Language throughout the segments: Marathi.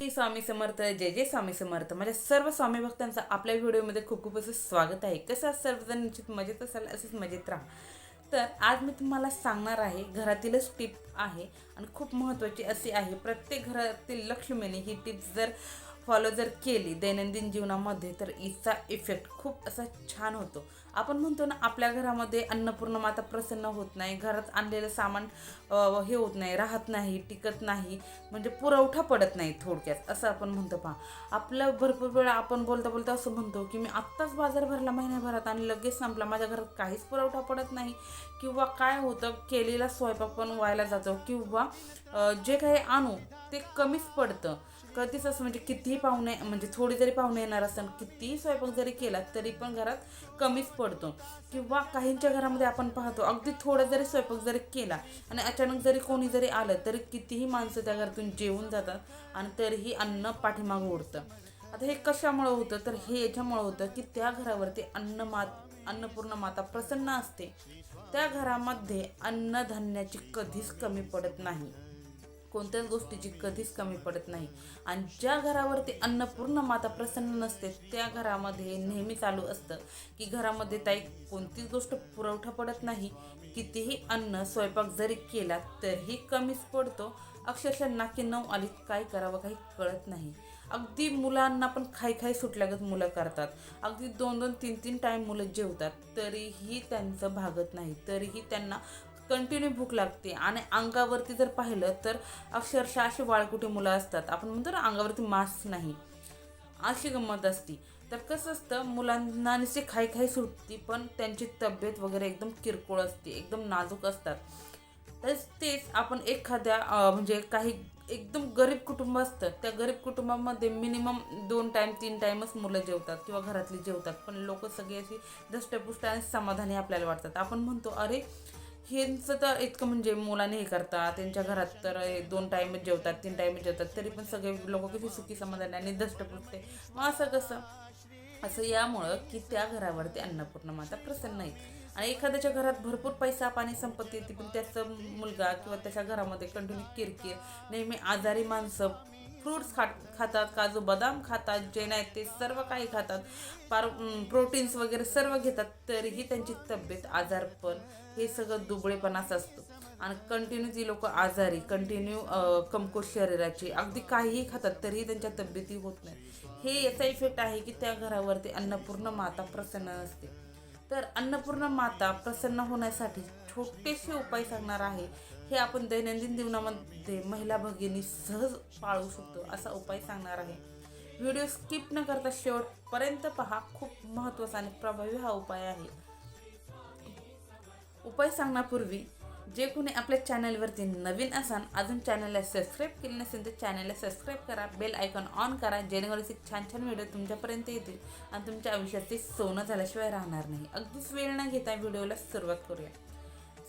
श्री स्वामी समर्थ जय जय स्वामी समर्थ. माझ्या सर्व स्वामी भक्तांचं आपल्या व्हिडिओमध्ये खूप खूप असं स्वागत आहे. कसं आज सर्वजण निश्चित मजेत असाल असेच मजेत राहा. तर आज मी तुम्हाला सांगणार आहे घरातीलच टिप आहे आणि खूप महत्त्वाची अशी आहे. प्रत्येक घरातील लक्ष्मीने ही टिप्स जर फॉलो जर केली दैनंदिन जीवनामध्ये तर हिचा इफेक्ट खूप असा छान होतो. आपण म्हणतो ना आपल्या घरामध्ये अन्नपूर्ण माता प्रसन्न होत नाही घरात आणलेलं सामान हे होत नाही राहत नाही टिकत नाही म्हणजे पुरवठा पडत नाही थोडक्यात असं आपण म्हणतो पहा. आपलं भरपूर वेळा आपण बोलता बोलता असं म्हणतो की मी आत्ताच बाजार भरला महिन्याभरात आणि लगेच संपला माझ्या घरात काहीच पुरवठा पडत नाही किंवा काय होतं केलेला स्वयंपाक पण व्हायला जातो किंवा जे काही आणू ते कमीच पडतं. कधीच असं म्हणजे कितीही पाहुणे म्हणजे थोडी जरी पाहुणे येणार असेल म्हणजे कितीही स्वयंपाक जरी केला तरी पण घरात कमीच पडतो. किंवा काहींच्या घरामध्ये आपण पाहतो अगदी थोडा जरी स्वयंपाक जरी केला आणि अचानक जरी कोणी जरी आलं तरी कितीही माणसं त्या घरातून जेवून जातात आणि तरीही अन्न पाठीमागं उडतं आता हे कशामुळं होतं? तर हे याच्यामुळं होतं की त्या घरावरती अन्न मात अन्नपूर्ण माता प्रसन्न असते. त्या घरामध्ये अन्नधान्याची कधीच कमी पडत नाही. कोणत्याच गोष्टीची कधीच कमी पडत नाही. आणि ज्या घरावरती अन्नपूर्ण माता प्रसन्न नसते त्या घरामध्ये नेहमी चालू असतं की घरामध्ये ताई कोणतीच गोष्ट पुरवठा पडत नाही कितीही अन्न स्वयंपाक जरी केला तरीही कमीच पडतो. अक्षरशः नाकी नऊ आली काय करावं काही कळत नाही. अगदी मुलांना पण खाई खाई सुटल्यागत मुलं करतात. अगदी दोन दोन तीन तीन टाईम मुलं जेवतात तरीही त्यांचं भागत नाही. तरीही त्यांना कंटिन्यू भूक लागते. आणि अंगावरती जर पाहिलं तर अक्षरशः अशी वाळकुटी मुलं असतात. आपण म्हणतो ना अंगावरती मास्क नाही. अशी गंमत असती. तर कसं असतं मुलांना नुसते खाई खाई सुटती पण त्यांची तब्येत वगैरे एकदम किरकोळ असते एकदम नाजूक असतात. तर तेच आपण एखाद्या म्हणजे काही एकदम गरीब कुटुंब असतं. त्या गरीब कुटुंबामध्ये मिनिमम दोन टाईम तीन टाईमच मुलं जेवतात किंवा घरातली जेवतात. पण लोक सगळी अशी दष्टपुष्ट आणि समाधानी आपल्याला वाटतात. आपण म्हणतो अरे ह्यांचं तर इतकं म्हणजे मुलाने हे करतात त्यांच्या घरात तर हे दोन टाईमच जेवतात तीन टाईमच जेवतात तरी पण सगळे लोक किती सुखी समाधानी आणि धष्टपुष्टे मग असं कसं? असं यामुळं की त्या घरावरती अन्नपूर्ण माता प्रसन्न नाहीत आणि एखाद्याच्या घरात भरपूर पैसा पाणी संपत्ती येते पण त्याचा मुलगा किंवा त्याच्या घरामध्ये कंटिन्यू किरकिर नेहमी आजारी माणसं फ्रूट्स खात खातात काजू बदाम खातात जे नाही ते सर्व काही खातात. पार प्रोटीन्स वगैरे सर्व घेतात तरीही त्यांची तब्येत आजारपण हे सगळं दुबळेपणाच असतं. आणि कंटिन्यू ती लोक आजारी कंटिन्यू कमकोश शरीराची अगदी काहीही खातात तरीही त्यांच्या तब्येती होत नाही हे याचा इफेक्ट आहे की त्या घरावरती अन्नपूर्ण माता प्रसन्न असते. तर अन्नपूर्ण माता प्रसन्न होण्यासाठी छोटेसे उपाय सांगणार आहे. हे आपण दैनंदिन जीवनामध्ये महिला भगिनी सहज पाळू शकतो असा उपाय सांगणार आहे. व्हिडिओ स्किप न करता शेवटपर्यंत पहा. खूप महत्त्वाचा आणि प्रभावी हा उपाय आहे. उपाय सांगण्यापूर्वी जे कोणी आपल्या चॅनलवरती नवीन असाल अजून चॅनलला सबस्क्राईब केले नसेल तर चॅनलला सबस्क्राईब करा बेल आयकॉन ऑन करा जेणेकरून असे छान छान व्हिडिओ तुमच्यापर्यंत येतील आणि तुमच्या आयुष्यात ते सोनं झाल्याशिवाय राहणार नाही. अगदीच वेळ न घेता व्हिडिओला सुरुवात करूया.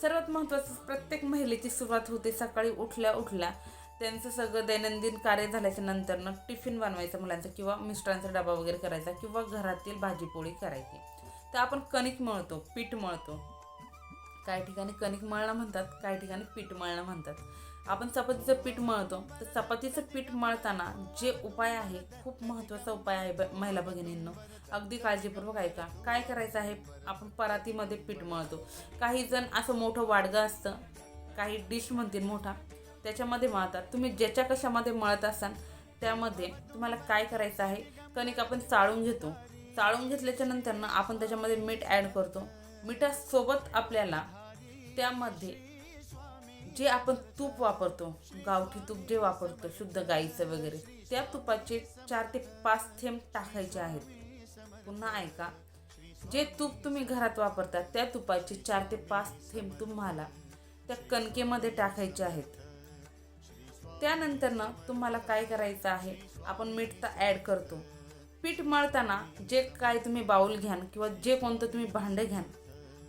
सर्वात महत्त्वाचं प्रत्येक महिलेची सुरुवात होते सकाळी उठल्या उठल्या. त्यांचं सगळं दैनंदिन कार्य झाल्याच्या नंतरनं टिफिन बनवायचा मुलांचा किंवा मिस्टरांचा डबा वगैरे करायचा किंवा घरातील भाजीपोळी करायची. तर आपण कणिक मळतो पीठ मळतो. काही ठिकाणी कणिक मळणं म्हणतात काही ठिकाणी पीठ मळणं म्हणतात. आपण चपातीचं पीठ मळतो. तर चपातीचं पीठ मळताना जे उपाय आहे खूप महत्त्वाचा उपाय आहे ब महिला भगिनींनो. अगदी काळजीपूर्वक ऐका. काय करायचं आहे? आपण परातीमध्ये पीठ मळतो. काही जण असं मोठं वाडगं असतं काही डिश म्हणतील मोठा त्याच्यामध्ये मळतात. तुम्ही ज्याच्या कशामध्ये मळत असाल त्यामध्ये तुम्हाला काय करायचं आहे? कणिक आपण चाळून घेतो. चाळून घेतल्याच्या नंतरनं आपण त्याच्यामध्ये मीठ ॲड करतो. मिठासोबत आपल्याला त्यामध्ये जे आपण तूप वापरतो गावठी तूप जे वापरतो शुद्ध गाईचं वगैरे त्या तुपाचे चार ते पाच थेंब टाकायचे आहेत. पुन्हा ऐका. जे तूप तुम्ही घरात वापरता त्या तुपाचे चार ते पाच थेंब तुम्हाला त्या कणकेमध्ये टाकायचे आहेत. त्यानंतरनं तुम्हाला काय करायचं आहे? आपण मीठ तर ॲड करतो. पीठ मळताना जे काय तुम्ही बाऊल घ्यान किंवा जे कोणतं तुम्ही भांडं घ्यान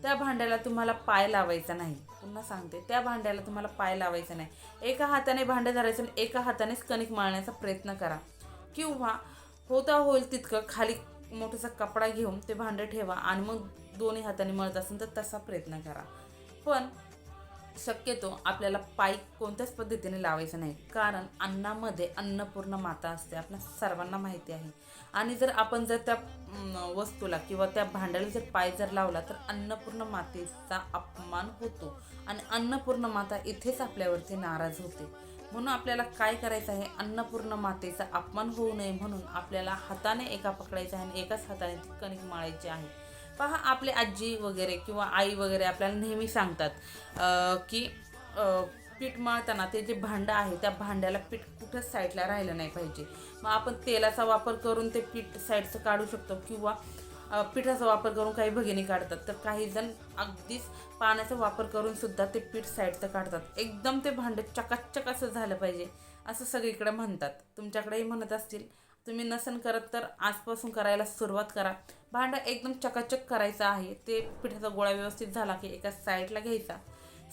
त्या भांड्याला तुम्हाला पाय लावायचा नाही. पुन्हा सांगते त्या भांड्याला तुम्हाला पाय लावायचा नाही. एका हाताने भांडं धरायचं आणि एका हातानेच कणिक मळण्याचा प्रयत्न करा. किंवा होता होईल तितकं खाली मोठासा कपडा घेऊन ते भांडं ठेवा आणि मग दोन्ही हाताने मळत असेल तर तसा प्रयत्न करा. पण शक्यतो आपल्याला पाय कोणत्याच पद्धतीने लावायचं नाही. कारण अन्नामध्ये अन्नपूर्ण माता असते आपल्या सर्वांना माहिती आहे. आणि जर आपण जर त्या वस्तूला किंवा त्या भांड्याला जर पाय जर लावला तर अन्नपूर्ण मातेचा अपमान होतो. आणि अन्नपूर्ण माता इथेच आपल्यावरती नाराज होते. म्हणून आपल्याला काय करायचं आहे? अन्नपूर्ण मातेचा अपमान होऊ नये म्हणून आपल्याला हाताने एका पकडायचा आहे आणि एकाच हाताने ती कणिक माळायची आहे. पहा आपले आजी वगैरे किंवा आई वगैरे आपल्याला नेहमी सांगतात की पीठ मळताना ते जे भांडं आहे त्या भांड्याला पीठ कुठंच साईडला राहिलं नाही पाहिजे. मग आपण तेलाचा वापर करून ते पीठ साईडचं काढू शकतो किंवा पिठाचा वापर करून काही भगिनी काढतात. तर काही जण अगदीच पाण्याचा वापर करून सुद्धा ते पीठ साईडचं काढतात. एकदम ते भांडं चकाचक असं झालं पाहिजे असं सगळीकडे म्हणतात. तुमच्याकडेही म्हणत असतील तुम्ही नसन करत तर आजपासून करायला सुरुवात करा. भांडं एकदम चकाचक करायचं आहे. ते पिठाचा गोळा व्यवस्थित झाला की एका साईडला घ्यायचा.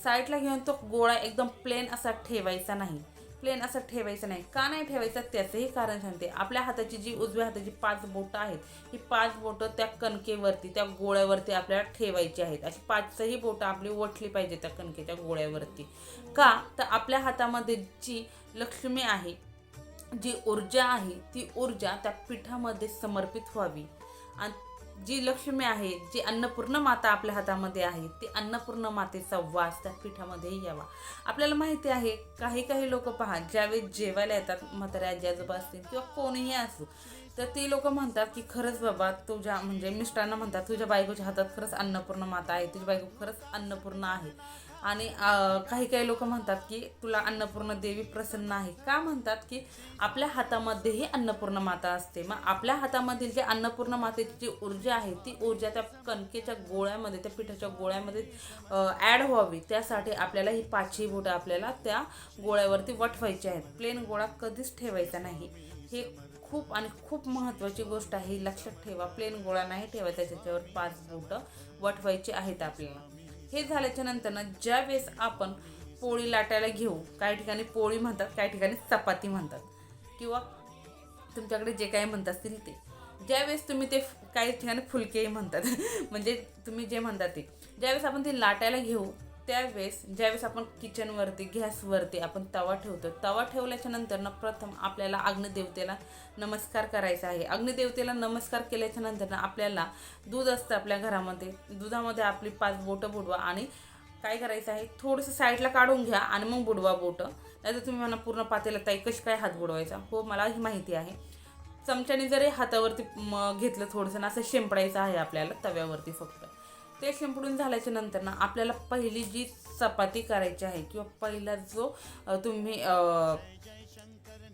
साईडला घेऊन तो गोळा एकदम प्लेन असा ठेवायचा नाही. प्लेन असं ठेवायचं नाही. का नाही ठेवायचं त्याचंही कारण सांगते. आपल्या हाताची जी उजव्या हाताची पाच बोटं आहेत ही पाच बोटं त्या कणकेवरती त्या गोळ्यावरती आपल्याला ठेवायची आहेत. अशी पाचही बोटं आपली ओठली पाहिजे त्या कणकेच्या गोळ्यावरती. का? तर आपल्या हातामध्ये जी लक्ष्मी आहे जी ऊर्जा आहे ती ऊर्जा त्या पिठामध्ये समर्पित व्हावी. आणि जी लक्ष्मी आहे जी अन्नपूर्ण माता आपल्या हातामध्ये आहे ती अन्नपूर्ण मातेचा वास त्या पिठामध्येही यावा. आपल्याला माहिती आहे काही काही लोक पहा ज्यावेळेस जेवायला येतात म्हाताऱ्या आजी आजोबा असतील किंवा कोणीही असो तर ती लोक म्हणतात की खरंच बाबा तुझ्या म्हणजे मिस्टरांना म्हणतात तुझ्या बायकोच्या हातात खरंच अन्नपूर्ण माता आहे तुझी बायको खरंच अन्नपूर्ण आहे. आणि काही काही लोक म्हणतात की तुला अन्नपूर्ण देवी प्रसन्न आहे. का म्हणतात की आपल्या हातामध्येही अन्नपूर्ण माता असते. मग आपल्या हातामधील जे अन्नपूर्ण मातेची जी ऊर्जा आहे ती ऊर्जा त्या कणकेच्या गोळ्यामध्ये त्या पिठाच्या गोळ्यामध्ये ॲड व्हावी. त्यासाठी आपल्याला ही पाचही बोटं आपल्याला त्या गोळ्यावरती वठवायची आहेत. प्लेन गोळा कधीच ठेवायचा नाही. हे खूप आणि खूप महत्त्वाची गोष्ट आहे. ही लक्षात ठेवा. प्लेन गोळा नाही ठेवायचा त्याच्यावर पाच बोटं वटवायची आहेत आपल्याला. हे झाल्याच्यानंतर ना ज्या वेळेस आपण पोळी लाटायला घेऊ काही ठिकाणी पोळी म्हणतात काही ठिकाणी चपाती म्हणतात किंवा तुमच्याकडे जे काही म्हणत असतील ते. ज्यावेळेस तुम्ही ते काही ठिकाणी फुलकेही म्हणतात म्हणजे तुम्ही जे म्हणतात ते. ज्यावेळेस आपण ते लाटायला घेऊ त्यावेळेस ज्यावेळेस आपण किचनवरती गॅसवरती आपण तवा ठेवतो तवा ठेवल्याच्या नंतर ना प्रथम आपल्याला अग्निदेवतेला नमस्कार करायचा आहे. अग्निदेवतेला नमस्कार केल्याच्यानंतर ना आपल्याला दूध असतं आपल्या घरामध्ये. दुधामध्ये आपली पाच बोटं बुडवा आणि काय करायचं आहे थोडंसं साईडला काढून घ्या आणि मग बुडवा बोटं. नाहीतर तुम्ही म्हणा पूर्ण पातेला ताई कशी काय हात बुडवायचा? हो मला ही माहिती आहे. चमच्याने जरी हातावरती घेतलं थोडंसं ना असं शिंपडायचं आहे आपल्याला तव्यावरती फक्त. ते शिंपडून झाल्याच्यानंतर ना आपल्याला पहिली जी चपाती करायची आहे किंवा पहिला जो तुम्ही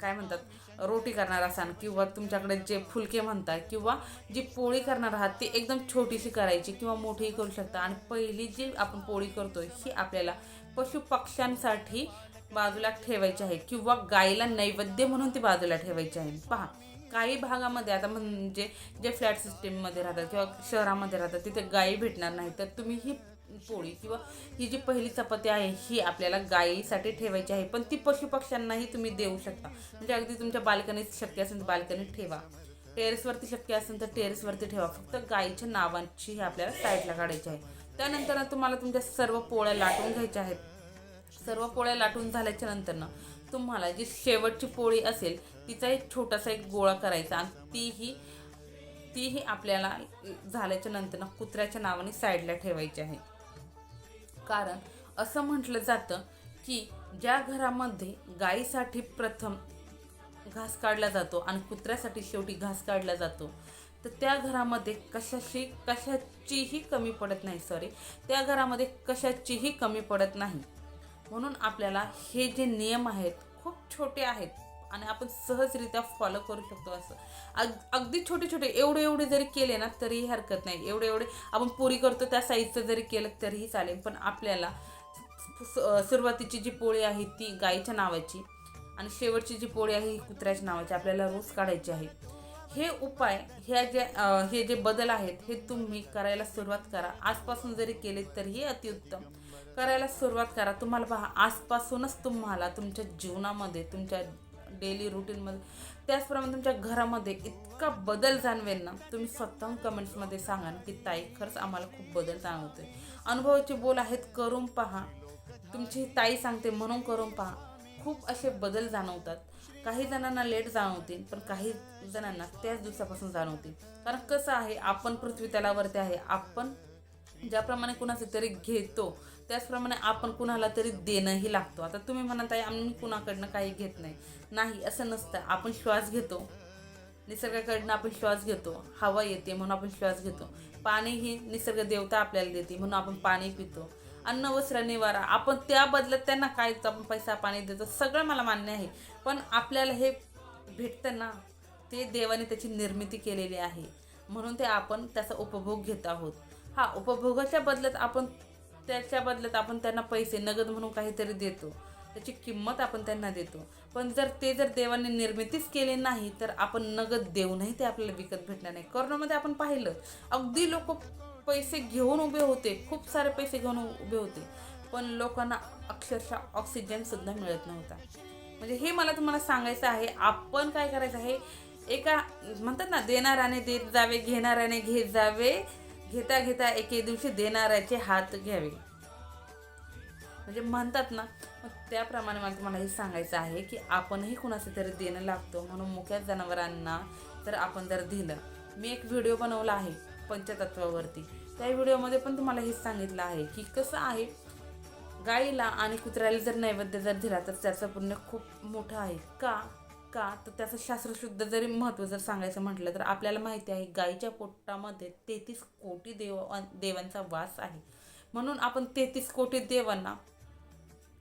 काय म्हणतात रोटी करणार असाल किंवा तुमच्याकडे जे फुलके म्हणतात किंवा जी पोळी करणार आहात ती एकदम छोटीशी करायची किंवा मोठीही करू शकता. आणि पहिली जी आपण पोळी करतो ही आपल्याला पशुपक्ष्यांसाठी बाजूला ठेवायची आहे किंवा गाईला नैवेद्य म्हणून ती बाजूला ठेवायची आहे. पहा काही भागामध्ये आता म्हणजे जे फ्लॅट सिस्टीममध्ये राहतात किंवा शहरामध्ये राहतात तिथे गायी भेटणार नाही तर तुम्ही ही पोळी किंवा ही जी पहिली चपाती आहे ही आपल्याला गायीसाठी ठेवायची आहे. पण ती पशुपक्ष्यांनाही तुम्ही देऊ शकता. म्हणजे अगदी तुमच्या बाल्कनीत शक्य असेल तर बाल्कनीत ठेवा. टेरेसवरती शक्य असेल तर टेरेसवरती ठेवा. फक्त गायीच्या नावांची ही आपल्याला साईडला काढायची आहे. त्यानंतर तुम्हाला तुमच्या सर्व पोळ्या लाटून घ्यायच्या आहेत. सर्व पोळ्या लाटून झाल्याच्यानंतर ना तुम्हाला जी शेवटची पोळी असेल तिचा एक छोटासा एक गोळा करायचा आणि तीही तीही आपल्याला झाल्याच्यानंतर ना कुत्र्याच्या नावाने साईडला ठेवायची आहे. कारण असं म्हटलं जातं की ज्या घरामध्ये गाईसाठी प्रथम घास काढला जातो आणि कुत्र्यासाठी शेवटी घास काढला जातो तर त्या घरामध्ये कशाशी कशाचीही कमी पडत नाही सॉरी त्या घरामध्ये कशाचीही कमी पडत नाही. म्हणून आपल्याला हे जे नियम आहेत खूप छोटे आहेत. आणि आपण सहजरित्या फॉलो करू शकतो असं. अग अगदी छोटे छोटे एवढे एवढे जरी केले ना तरीही हरकत नाही. एवढे एवढे आपण पुरी करतो त्या साईजचं जरी केलं तरीही चालेल. पण आपल्याला सुरुवातीची जी पोळी आहे ती गाईच्या नावाची आणि शेवटची जी पोळी आहे ही कुत्र्याच्या नावाची आपल्याला रोज काढायची आहे. हे उपाय ह्या जे हे जे बदल आहेत हे तुम्ही करायला सुरुवात करा. आजपासून जरी केले तरीही अतिउत्तम. करायला सुरुवात करा. तुम्हाला पहा आजपासूनच तुम्हाला तुमच्या जीवनामध्ये तुमच्या डेली रुटीनमध्ये त्याचप्रमाणे तुमच्या घरामध्ये इतका बदल जाणवेल ना तुम्ही स्वतःहून कमेंट्समध्ये सांगाल की ताई खरंच आम्हाला खूप बदल जाणवतोय. अनुभवाचे बोल आहेत करून पहा. तुमची ताई सांगते म्हणून करून पहा. खूप असे बदल जाणवतात. काही जणांना लेट जाणवतील पण काही जणांना त्याच दिवसापासून जाणवतील. कारण कसं आहे आपण पृथ्वी तलावरती आहे. आपण ज्याप्रमाणे कुणाचं तरी घेतो त्याचप्रमाणे आपण कुणाला तरी देणंही लागतो. आता तुम्ही म्हणत आहे आम्ही कुणाकडनं काही घेत नाही. नाही असं नसतं. आपण श्वास घेतो. निसर्गाकडनं आपण श्वास घेतो. हवा येते म्हणून आपण श्वास घेतो. पाणी ही निसर्ग देवता आपल्याला देते म्हणून आपण पाणी पितो. अन्न वस्त्र निवारा आपण त्या बदल्यात त्यांना काय आपण पैसा पाणी देतो. सगळं मला मान्य आहे. पण आपल्याला हे भेटतं ना ते देवाने त्याची निर्मिती केलेली आहे. म्हणून ते आपण त्याचा उपभोग घेत आहोत. हा उपभोगाच्या बदल्यात आपण त्याच्या बदल्यात आपण त्यांना पैसे नगद म्हणून काहीतरी देतो. त्याची किंमत आपण त्यांना देतो. पण जर ते जर देवाने निर्मितीच केले नाही तर आपण नगद देऊनही ते आपल्याला विकत भेटणार नाही. कोरोनामध्ये आपण पाहिलं अगदी लोक पैसे घेऊन उभे होते. खूप सारे पैसे घेऊन उभे होते. पण लोकांना अक्षरशः ऑक्सिजनसुद्धा मिळत नव्हता. म्हणजे हे मला तुम्हाला सांगायचं आहे आपण काय करायचं आहे एका म्हणतात ना देणाऱ्याने देत जावे घेणाऱ्याने घेत जावे घेता घेता एके दिवशी देणाऱ्याचे हात घ्यावे. म्हणजे म्हणतात ना मग त्याप्रमाणे मला तुम्हाला हे सांगायचं आहे की आपणही कुणाचं तरी देणं लागतो म्हणून मुख्या जनावरांना जर आपण जर दिलं. मी एक व्हिडिओ बनवला आहे पंचतत्वावरती. त्या व्हिडिओमध्ये पण तुम्हाला हेच सांगितलं आहे की कसं आहे गाईला आणि कुत्र्याला जर नैवेद्य जर दिला तर त्याचं पुण्य खूप मोठं आहे. का? का? तर त्याचं शास्त्रशुद्ध जरी महत्त्व जर सांगायचं म्हटलं तर आपल्याला माहिती आहे गाईच्या पोटामध्ये तेहतीस कोटी देव देवांचा वास आहे. म्हणून आपण तेहतीस कोटी देवांना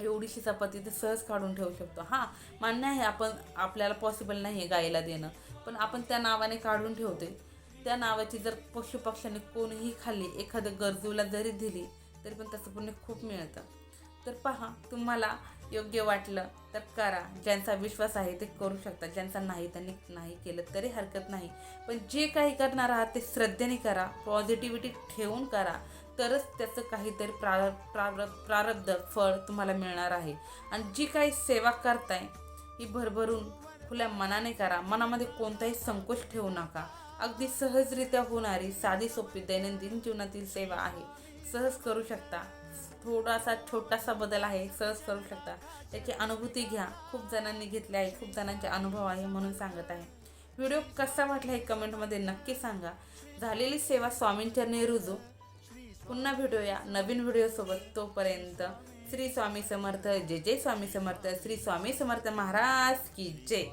एवढीशी चपाती तर सहज काढून ठेवू शकतो. हां मान्य आहे आपण आपल्याला पॉसिबल नाही आहे गाईला देणं. पण आपण त्या नावाने काढून ठेवते त्या नावाची जर पशुपक्ष्यांनी कोणीही खाल्ली एखाद्या गरजूला जरी दिली तरी पण त्याचं पुण्य खूप मिळतं. तर पहा तुम्हाला योग्य वाटलं तर करा. ज्यांचा विश्वास आहे ते करू शकता ज्यांचा नाही त्यांनी नाही केलं तरी हरकत नाही. पण जे काही करणार आहात ते श्रद्धेने करा. पॉझिटिव्हिटी ठेवून करा. तरच त्याचं काहीतरी प्रार प्रार प्रारब्ध फळ तुम्हाला मिळणार आहे. आणि जी काही सेवा करताय ही भरभरून खुल्या मनाने करा. मनामध्ये कोणताही संकोच ठेवू नका. अगदी सहजरित्या होणारी साधी सोपी दैनंदिन जीवनातील सेवा आहे. सहज करू शकता. थोडासा छोटासा बदल आहे सहज करू शकता. त्याची अनुभूती घ्या. खूप जणांनी घेतली आहे खूप जणांचे अनुभव आहे म्हणून सांगत आहे. व्हिडिओ कसा वाटला हे कमेंटमध्ये नक्की सांगा. झालेली सेवा स्वामींचरणी रुजू. पुन्हा भेटूया नवीन व्हिडिओसोबत. तोपर्यंत श्री स्वामी समर्थ जय जय स्वामी समर्थ श्री स्वामी समर्थ महाराज की जय.